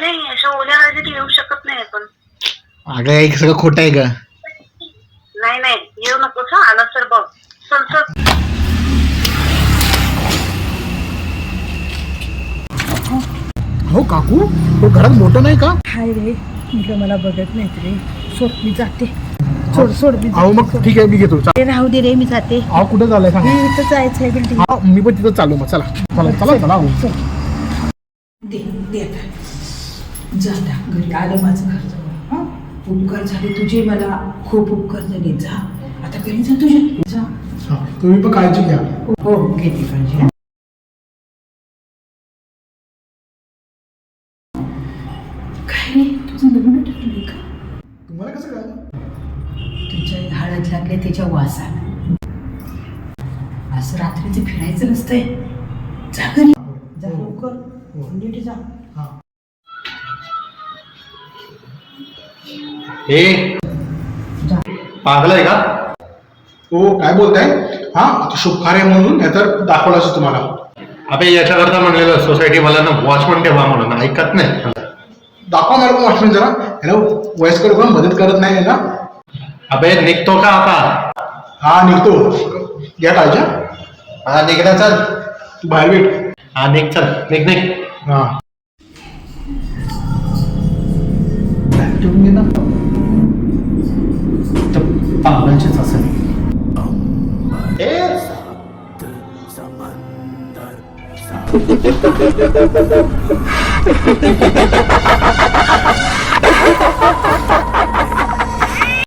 नाही अशा ओल्या हळदीत येऊ शकत नाही आपण. अगं हे सगळं खोटं आहे ग. नाही नाही येऊ नकोस हा. आलं तर बघ. चल चल. हो काकू? तो घरात मोठं नाही का? हाय रे म्हटलं मला बघत नाहीत रे. सोड मी जाते. सोड सोड मी अहो मग ठीक आहे मी घेतो. चा-. राहू दे रे मी जाते. अहो कुठं चाललंय सांग. मी इथं जायचं आहे बिल्डिंग हा मी पण तिथं चालू मग चला. चला चला चला अहो. दे दे आता. जा आता घरी. आलं माझं घर जवळ. हं? उपकार झाले तुझे मला खूप उपकार झाले. जा. आता घरी जा तुझे जा. हा, तुम्ही पण काळजी घ्या. हो घेते काळजी. काय रे? तुझं लग्न ठरलंय का? तुम्हाला कसं कळलं? तुझ्या हळद लागले त्याच्या वासात असं रात्रीचं फिरायचं नसतंय. जा घरी. जा लवकर. नीट जा. हा. हे पागल आहे का? हो काय बोलताय? हा आता शुभ कार्य म्हणून तर दाखवलं असं तुम्हाला. अबे याच्याकरता म्हणलेलं सोसायटी मला ना वॉचमन ठेवा म्हणून. ऐकत नाही. दाखवा मॅडम वॉचमॅन जरा. ह्याला वयस्कर कोण मदत करत नाही ना अबे निघतो का आता? हा निघतो. या काळजी हा निघण्या चल. तू बाहेर भेट. हा निघ चल. निघ निघ. हा. पागलचेच असेल ए